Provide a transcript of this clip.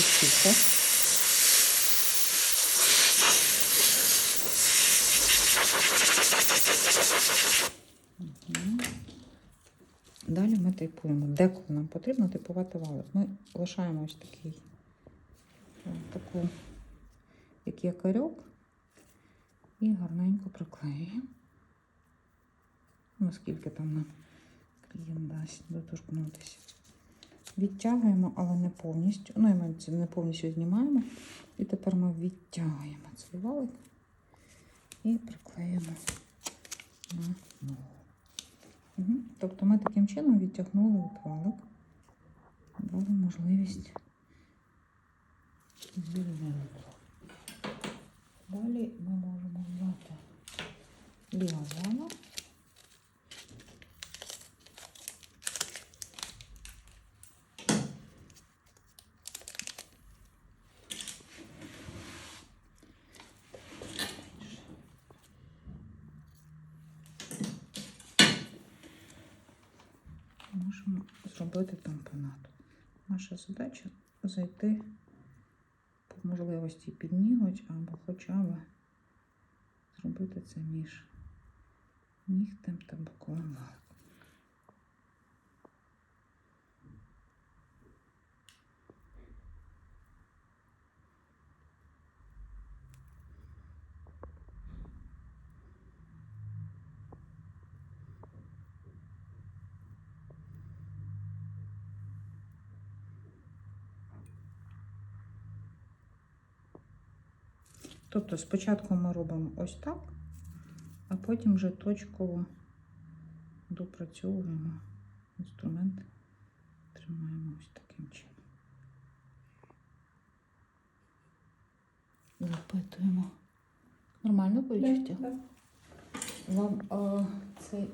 Тихо. Далі ми типуємо. Деколи нам потрібно типувати валик. Ми лишаємо ось такий, е, таку, як якорьок, і гарненько приклеюємо. Наскільки там нам клієнт дасть доторкнутися. Відтягуємо, але не повністю. Ну, ми це не повністю знімаємо. І тепер ми відтягуємо цей валик і приклеїмо на ногу. Угу. Тобто ми таким чином відтягнули от валик, дали можливість звільнити. Далі ми можемо взяти ліазана. Можемо зробити тампонат. Наша задача зайти по можливості під ніготь або хоча б зробити це між нігтем та боковим валиком. Тобто спочатку ми робимо ось так, а потім вже точково допрацьовуємо інструмент, тримаємо ось таким чином. Запитуємо. Нормально по відчуттях? Вам е, цей